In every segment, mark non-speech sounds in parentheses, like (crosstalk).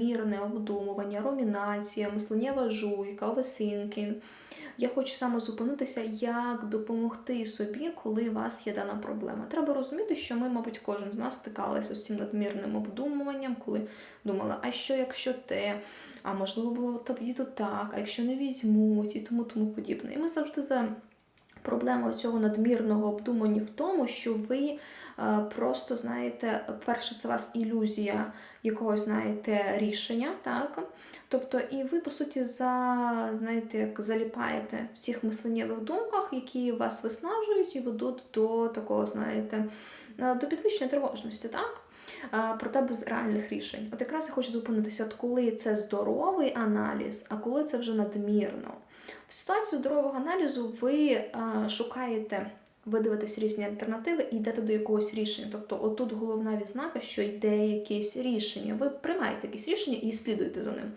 Мірне обдумування, румінація, мисленнєва жуйка, овесинки. Я хочу саме зупинитися, як допомогти собі, коли у вас є дана проблема. Треба розуміти, що ми, мабуть, кожен з нас стикалися з цим надмірним обдумуванням, коли думала, а що, якщо те, а можливо було тоді то так, а якщо не візьмуть, і тому тому подібне. І ми завжди за проблемою цього надмірного обдумання в тому, що ви просто знаєте, перше, це у вас ілюзія якогось, знаєте, рішення, так? Тобто, і ви, по суті, за, знаєте, як заліпаєте в цих мисленнєвих думках, які вас виснажують і ведуть до такого, знаєте, е, до підвищення тривожності, так? Е, Проте без реальних рішень. От якраз я хочу зупинитися, от коли це здоровий аналіз, а коли це вже надмірно. В ситуації здорового аналізу ви е, шукаєте, ви дивитесь різні альтернативи і йдете до якогось рішення. Тобто, отут головна відзнака, що йде якесь рішення. Ви приймаєте якесь рішення і слідуєте за ним.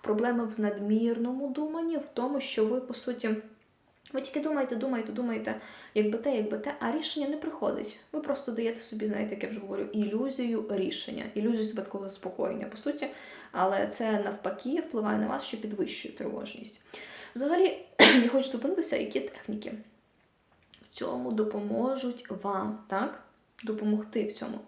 Проблема в надмірному думанні, в тому, що ви, по суті, ви тільки думаєте, думаєте, думаєте, якби те, якби те, а рішення не приходить. Ви просто даєте собі, знаєте, як я вже говорю, ілюзію рішення, ілюзію себе такого заспокоєння, по суті, але це навпаки впливає на вас, що підвищує тривожність. Взагалі, (clears throat) я хочу зупинитися, які техніки цьому допоможуть вам, так? Допомогти в цьому.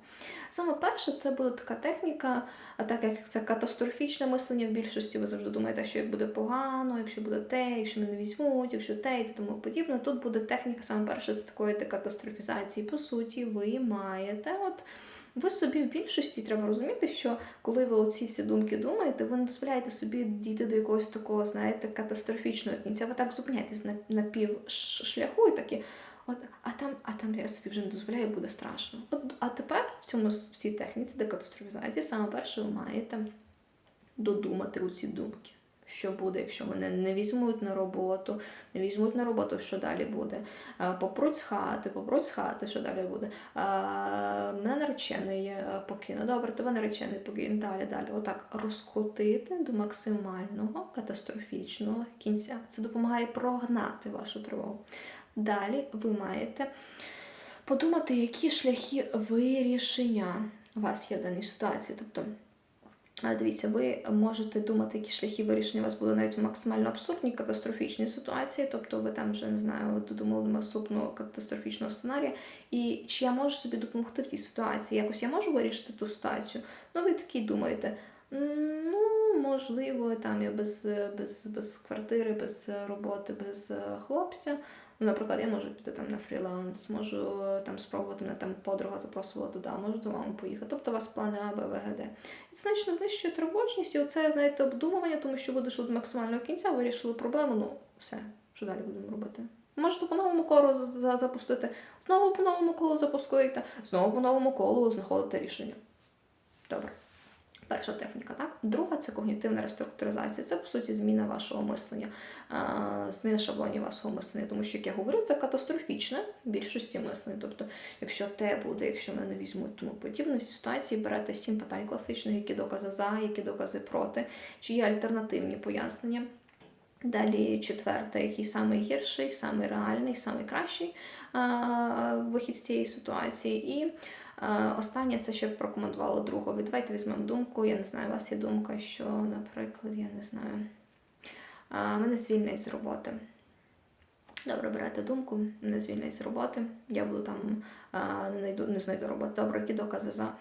Саме перше, це буде така техніка, а так як це катастрофічне мислення в більшості, ви завжди думаєте, що як буде погано, якщо буде те, якщо мене не візьмуть, якщо те і тому подібне. Тут буде техніка саме перше з такої декатастрофізації. По суті, ви маєте от. Ви собі в більшості треба розуміти, що коли ви оці всі думки думаєте, ви не дозволяєте собі дійти до якогось такого, знаєте, катастрофічного кінця. Ви так зупиняєтесь на, на пів шляху і такі, от, а там, а там я собі вже не дозволяю, буде страшно. От, а тепер в цьому в цій техніці декатастрофізації саме перше ви маєте додумати у думки. Що буде, якщо мене не візьмуть на роботу, не візьмуть на роботу, що далі буде? А, Попруть з хати, попруть з хати, що далі буде? Мене наречений е, покине. Добре, тебе наречений покине. Далі, далі. Отак розкрутити до максимального катастрофічного кінця. Це допомагає прогнати вашу тривогу. Далі ви маєте подумати, які шляхи вирішення у вас є в даній ситуації. Тобто, Дивіться, ви можете думати, які шляхи вирішення у вас були навіть максимально абсурдні, катастрофічні ситуації, тобто ви там вже не знаю, додумали до наступного катастрофічного сценарія. І чи я можу собі допомогти в тій ситуації? Якось я можу вирішити ту ситуацію? Ну, ви такі думаєте, «М, ну, можливо, там я без, без, без квартири, без роботи, без е, хлопця. Ну, наприклад, я можу піти там на фріланс, можу е, там спробувати мене там подруга запросила туди, можу до мами поїхати. Тобто у вас плани А, Б, В, Г, Д. І це значно знищує тривожність, і оце, знаєте, обдумування, тому що ви дійшли до максимального кінця, вирішили проблему, ну все, що далі будемо робити. Можете по новому колу за- за- запустити, знову по новому колу запускуєте, знову по новому колу знаходите рішення. Добре. Перша техніка, так? Друга це когнітивна реструктуризація. Це, по суті, зміна вашого мислення, зміна шаблонів вашого мислення. Тому що, як я говорю, це катастрофічне в більшості мислень. Тобто, якщо те буде, якщо мене візьмуть, тому подібне, в цій ситуації берете сім питань класичних, які докази за, які докази проти, чи є альтернативні пояснення. Далі четверте, який самий гірший, самий реальний, самий кращий вихід з цієї ситуації. І останнє це ще прокоментувала другові. Давайте візьмемо думку. Я не знаю, у вас є думка, що, наприклад, я не знаю, мене звільнять з роботи. Добре, берете думку, мене звільнять з роботи. Я буду там не знайду, не знайду роботи. Добре, які докази за.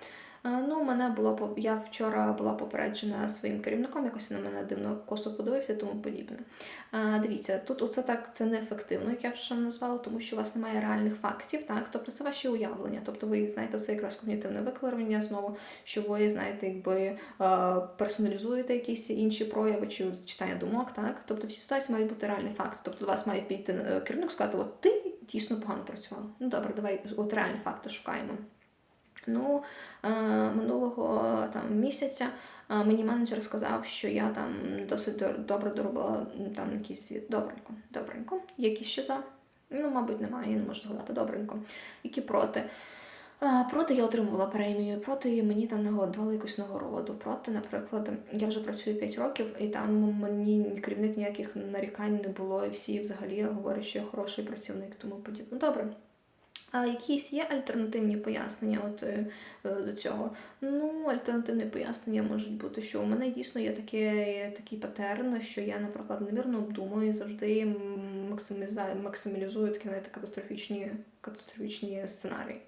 А, Ну, мене поп- я вчора була попереджена своїм керівником, якось він на мене дивно косо подивився тому подібне. Дивіться, тут оце так це неефективно, як я вже назвала, тому що у вас немає реальних фактів, так? Тобто це ваші уявлення. Тобто ви знаєте, це якраз когнітивне викривлення знову, що ви знаєте, якби е, персоналізуєте якісь інші прояви чи читання думок, так? Тобто в цій ситуації мають бути реальні факти. Тобто до вас має піти е, керівник сказати, от ти дійсно погано працювала. Ну добре, давай от реальні факти шукаємо. Ну, е, минулого е, там місяця е, мені менеджер сказав, що я там досить добре доробила там якийсь світ. Добренько, добренько. Які ще за? Ну, мабуть, немає, я не можу згадати. Добренько. Які проти? А, Проти я отримувала премію, проти мені там нагодували якусь нагороду. Проти, наприклад, я вже працюю 5 років, і там мені керівник ніяких нарікань не було, і всі взагалі говорять, що я хороший працівник, тому подібне. Добре. А якісь є альтернативні пояснення от, е, е, до цього? Ну, альтернативні пояснення можуть бути, що у мене дійсно є таке, такий патерн, що я, наприклад, невірно обдумую завжди м, максиміза- такі знаєте, катастрофічні, катастрофічні сценарії.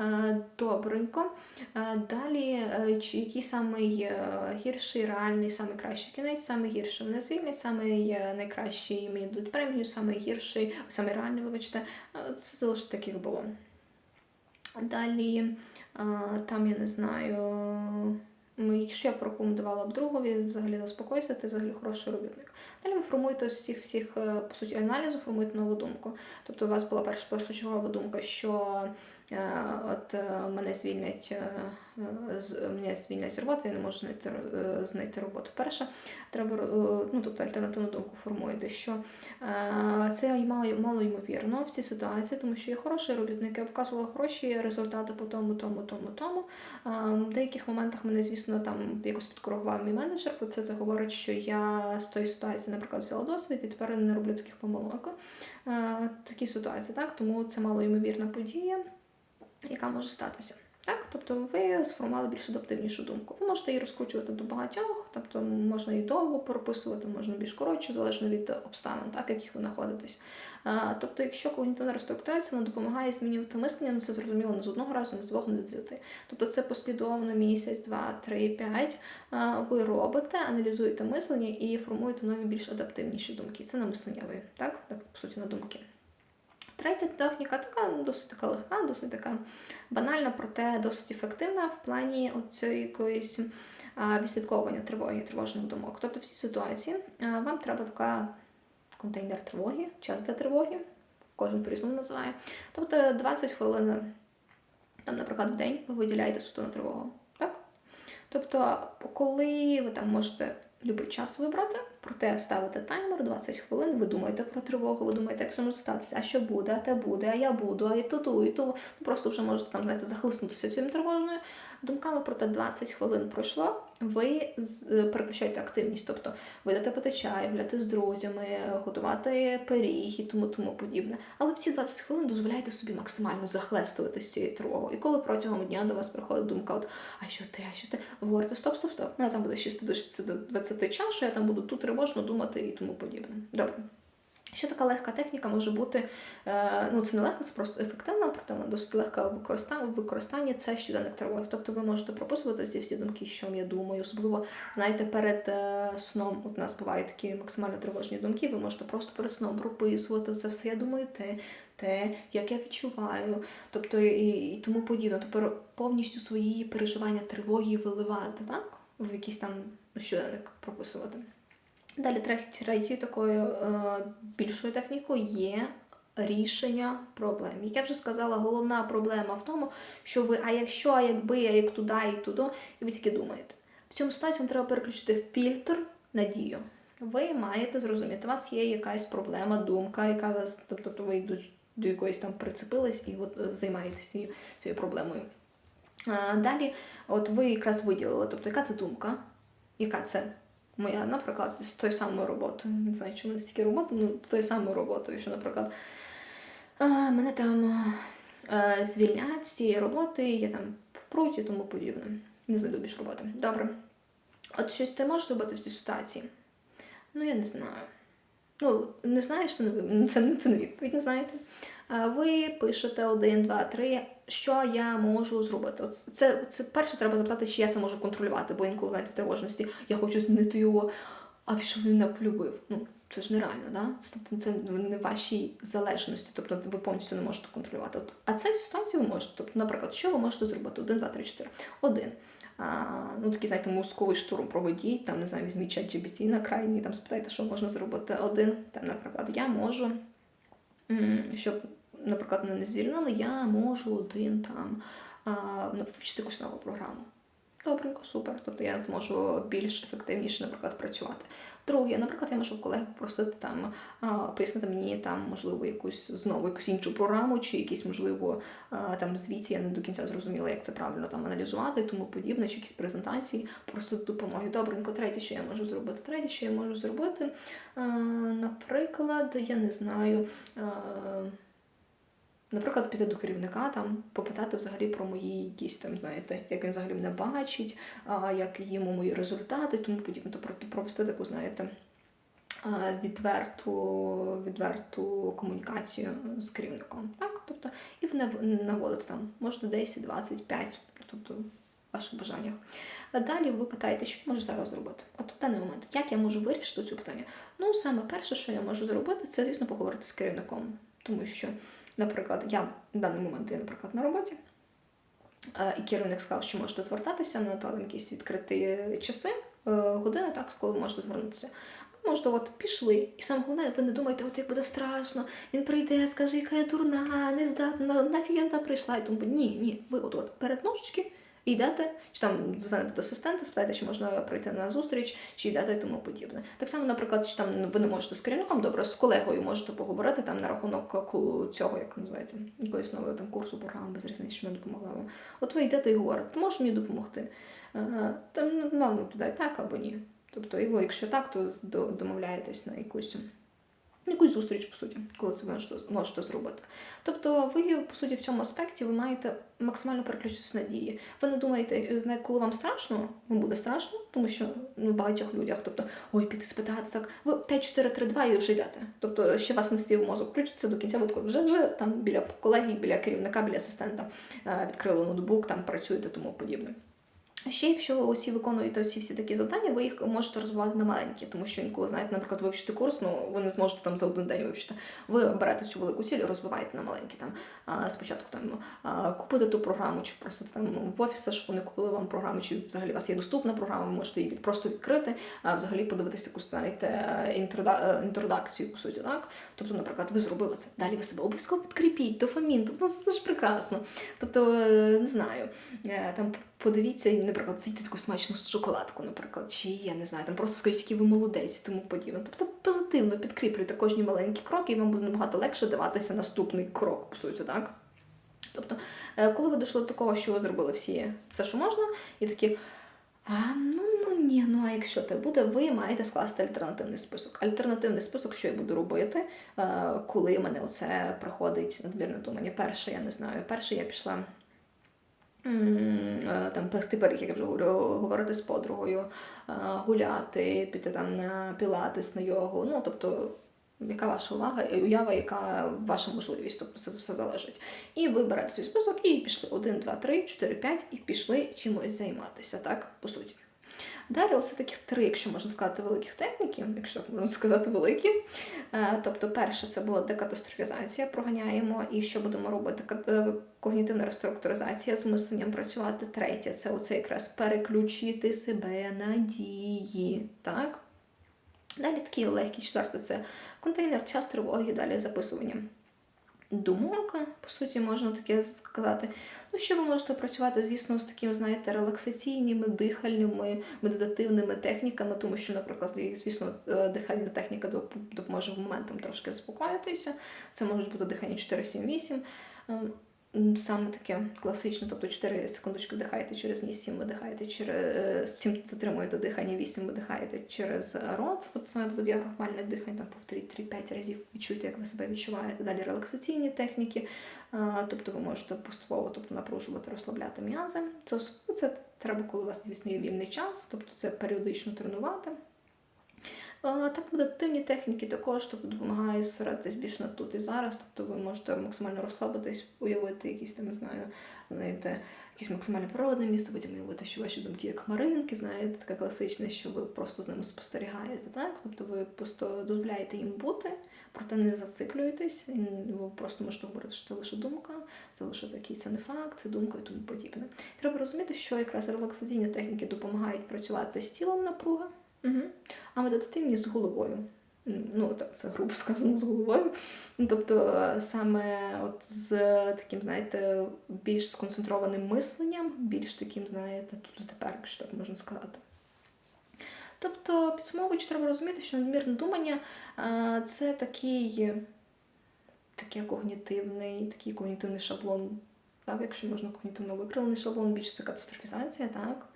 Е, Добренько. Е, Далі, е, який самий гірший, реальний, самий кращий кінець, самий гірший мене звільнять, самий найкращий мені дадуть премію, самий гірший, самий реальний, вибачте, це залишиться так, як було. Далі, там я не знаю, якщо я порекомендувала б другові, взагалі заспокойся, ти взагалі хороший робітник. Далі ви формуєте з всіх всіх е, по суті аналізу, формуєте нову думку. Тобто у вас була перша першочергова думка, що е, от е, мене звільнять, мене звільнять з роботи, я не можу знайти, знайти роботу. Перше, треба ну, тобто альтернативну думку формуєте, що це мало, ймовірно в цій ситуації, тому що я хороший робітник, я вказувала хороші результати по тому, тому, тому, тому. В деяких моментах мене, звісно, там якось підкоригував мій менеджер. Про це це говорить, що я з тої ситуації, наприклад, взяла досвід і тепер не роблю таких помилок. Е, Такі ситуації, так? Тому це мало ймовірна подія, яка може статися. Так, тобто ви сформували більш адаптивнішу думку. Ви можете її розкручувати до багатьох, тобто можна її довго прописувати, можна більш коротше, залежно від обставин, так, яких ви знаходитесь. А, Тобто, якщо когнітивна реструктурація вона допомагає змінювати мислення, ну це зрозуміло не з одного разу, не з двох, не з десяти. Тобто це послідовно місяць, два, три, п'ять. а, Ви робите, аналізуєте мислення і формуєте нові більш адаптивніші думки. Це на мисленнєвий, так? так, по суті, на думки. Третя техніка така ну, досить така легка, досить така банальна, проте досить ефективна в плані оцієї якоїсь відслідковування тривоги, тривожних думок. Тобто в цій ситуації вам треба така контейнер тривоги, час для тривоги, кожен по-різному називає. Тобто 20 хвилин, там, наприклад, в день ви виділяєте суто на тривогу. Так? Тобто, коли ви там можете любий час вибрати, проте ставите таймер 20 хвилин, ви думаєте про тривогу, ви думаєте, як все може статися, а що буде, а те буде, а я буду, а і то, ту, і то. Ну, просто вже можете там, знаєте, захлиснутися цими тривожною думками, проте 20 хвилин пройшло, ви е, переключаєте активність, тобто ви йдете пити чай, гуляти з друзями, готувати пиріг і тому тому подібне. Але в ці 20 хвилин дозволяєте собі максимально захлестувати з цією тривогою. І коли протягом дня до вас приходить думка, от а що ти, а що ти? Говорите, стоп, стоп, стоп. Мене там буде 6 до 20 час, що я там буду тут тривожно думати і тому подібне. Добре. Ще така легка техніка може бути, е, ну це не легка, це просто ефективна, проте вона досить легка в використанні, це щоденник тривоги. Тобто ви можете прописувати ці всі думки, що я думаю. Особливо, знаєте, перед е, сном от у нас бувають такі максимально тривожні думки, ви можете просто перед сном прописувати це все. Я думаю, те, те, як я відчуваю, тобто і, і тому подібне. Тобто повністю свої переживання тривоги виливати, так? В якийсь там щоденник прописувати. Далі треть- третьою такою е, більшою технікою є рішення проблем. Як я вже сказала, головна проблема в тому, що ви, а якщо, а якби, а як туди і туди, і ви тільки думаєте. В цьому ситуації вам треба переключити фільтр на дію. Ви маєте зрозуміти, у вас є якась проблема, думка, яка вас, тобто ви до, до якоїсь там прицепились і от е, займаєтесь цією, проблемою. А, Далі, от ви якраз виділили, тобто яка це думка, яка це моя, наприклад, з тої самої роботи. Не знаю, чи в мене стільки роботи, ну з тою самою роботою, що, наприклад, мене там звільнять з цієї роботи, я там пруть і тому подібне. Не залюбиш роботи. Добре. От щось ти можеш зробити в цій ситуації? Ну, я не знаю. Ну, не знаєш, це не, це, це не відповідь, не знаєте. Ви пишете один, два, три, що я можу зробити. От це, це перше треба запитати, чи я це можу контролювати, бо інколи знаєте, тривожності я хочу змінити його, а що він мене полюбив. Ну, це ж нереально, да? Тобто це не вашій залежності, тобто ви повністю не можете контролювати. От, А це ситуацію ви можете. Тобто, наприклад, що ви можете зробити? Один, два, три, чотири. Один. А, ну, такий, знаєте, мозковий штурм проведіть, там, не знаю, візьміть чат GBT на крайній, там спитайте, що можна зробити. Один, там, наприклад, я можу, щоб, наприклад, мене не звільнили, я можу один там вчити якусь нову програму. Добренько, супер. Тобто я зможу більш ефективніше, наприклад, працювати. Друге, наприклад, я можу колег попросити там пояснити мені там, можливо, якусь знову якусь іншу програму, чи якісь, можливо, там звіті, я не до кінця зрозуміла, як це правильно там аналізувати тому подібне, чи якісь презентації, просити допомоги. Добренько, третє, що я можу зробити. Третє, що я можу зробити, наприклад, я не знаю. Наприклад, піти до керівника, там попитати взагалі про мої якісь там, знаєте, як він взагалі мене бачить, як йому мої результати, тому подібне. Тобто провести таку, знаєте, відверту, відверту комунікацію з керівником. Так? Тобто, і наводити там, можна 10, 25, тобто в ваших бажаннях. Далі ви питаєте, що я можу зараз зробити? От в даний момент, як я можу вирішити цю питання? Ну, саме перше, що я можу зробити, це, звісно, поговорити з керівником. Тому що, наприклад, я в даний момент я, наприклад, на роботі, і керівник сказав, що можете звертатися на там якісь відкриті часи, е, години, так, коли можете звернутися. Ви можете, от пішли, і саме головне, ви не думаєте, от як буде страшно, він прийде, скаже, яка я дурна, не здатна, нафіг я прийшла. І тому ні, ні, ви от от перед ножички йдете, чи там дзвоните до асистента, спитаєте, чи можна прийти на зустріч, чи йдете і тому подібне. Так само, наприклад, чи там ви не можете з керівником, добре, з колегою можете поговорити там на рахунок цього, як називається, якоїсь нової там курсу, програми, без різниці, що не допомогла вам. От ви йдете і говорите, ти можеш мені допомогти? Там ну, туди так або ні. Тобто, і ви, якщо так, то домовляєтесь на якусь якусь зустріч, по суті, коли це можете, зробити. Тобто, ви, по суті, в цьому аспекті ви маєте максимально переключитися на дії. Ви не думаєте, коли вам страшно, вам буде страшно, тому що ну, в багатьох людях, тобто, ой, піти спитати, так, ви 5-4-3-2 і вже йдете. Тобто, ще вас не спів мозок включиться до кінця, ви вже вже там біля колеги, біля керівника, біля асистента е, відкрили ноутбук, там працюєте тому подібне. Ще, якщо ви усі виконуєте ці всі такі завдання, ви їх можете розвивати на маленькі, тому що інколи, знаєте, наприклад, вивчити курс, ну ви не зможете там за один день вивчити. Ви берете цю велику ціль розвиваєте на маленькі. Там спочатку там купити ту програму, чи просто там в офісі, щоб вони купили вам програму, чи взагалі у вас є доступна програма, ви можете її просто відкрити, а взагалі подивитися якусь знаєте, інтрода... інтродакцію, по суті, так? Тобто, наприклад, ви зробили це. Далі ви себе обов'язково підкріпіть, дофамін, тобто це ж прекрасно. Тобто, е, не знаю, е, там подивіться, наприклад, з'їдьте таку смачну шоколадку, наприклад, чи я не знаю, там просто скажіть, який ви молодець, тому подібне. Тобто позитивно підкріплюйте кожні маленькі кроки, і вам буде набагато легше даватися наступний крок, по суті, так? Тобто, е, коли ви дійшли до такого, що ви зробили всі все, що можна, і такі. А, ну ну ні, ну а якщо це буде, ви маєте скласти альтернативний список. Альтернативний список, що я буду робити, е, коли мене оце приходить надмірне думання. Перше, я не знаю, перше я пішла там пекти пиріг, як я вже говорю, говорити з подругою, е, гуляти, піти там на пілатес, на йогу. Ну, тобто, яка ваша увага уява, яка ваша можливість, тобто це все залежить. І ви берете цей список і пішли 1, 2, 3, 4, 5 і пішли чимось займатися, так, по суті. Далі, оце таких три, якщо можна сказати, великих техніки, якщо можна сказати великі. Е, тобто, перше, це була декатастрофізація, проганяємо, і що будемо робити? Е, когнітивна реструктуризація з мисленням працювати. Третє це оце якраз переключити себе на дії. так? Далі такий легкий четвертий це контейнер, час тривоги, далі записування думок, по суті, можна таке сказати. Ну, що ви можете працювати, звісно, з такими, знаєте, релаксаційними, дихальними, медитативними техніками, тому що, наприклад, звісно, е, дихальна техніка допоможе моментом трошки заспокоїтися. Це можуть бути дихання 4-7-8. Саме таке класичне, тобто 4 секундочки вдихаєте через ніс, 7 видихаєте через 7 затримуєте дихання, 8 видихаєте через рот, тобто саме буде діаграфмальне дихання, там повторіть 3-5 разів, відчуйте, як ви себе відчуваєте. Далі релаксаційні техніки, тобто ви можете поступово тобто, напружувати, розслабляти м'язи. Це це треба, коли у вас, звісно, є вільний час, тобто це періодично тренувати. Так, медитативні техніки також тобто, допомагають зосередитись більш на тут і зараз. Тобто ви можете максимально розслабитись, уявити якісь там, не знаю, знаєте, якесь максимально природне місце, потім уявити, що ваші думки як хмаринки, знаєте, таке класичне, що ви просто з ними спостерігаєте. так? Тобто ви просто дозволяєте їм бути, проте не зациклюєтесь, ви просто можете говорити, що це лише думка, це лише такий, це не факт, це думка і тому подібне. Треба розуміти, що якраз релаксаційні техніки допомагають працювати з тілом напруги. Угу. А медитативні з головою. Ну, так, це грубо сказано з головою. Ну, Тобто, саме от з таким, знаєте, більш сконцентрованим мисленням, більш таким, знаєте, тут і тепер, якщо так можна сказати. Тобто, підсумовуючи, треба розуміти, що надмірне думання це такий такий когнітивний, такий когнітивний шаблон, так, якщо можна когнітивно викривлений шаблон, більш це катастрофізація, так.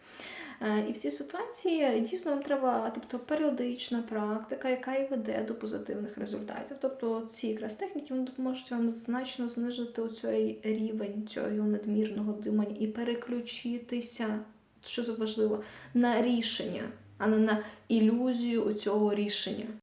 Е, І в цій ситуації дійсно вам треба тобто, періодична практика, яка і веде до позитивних результатів. Тобто ці якраз техніки допоможуть вам значно знижити оцей рівень цього надмірного думання і переключитися, що важливо, на рішення, а не на ілюзію цього рішення.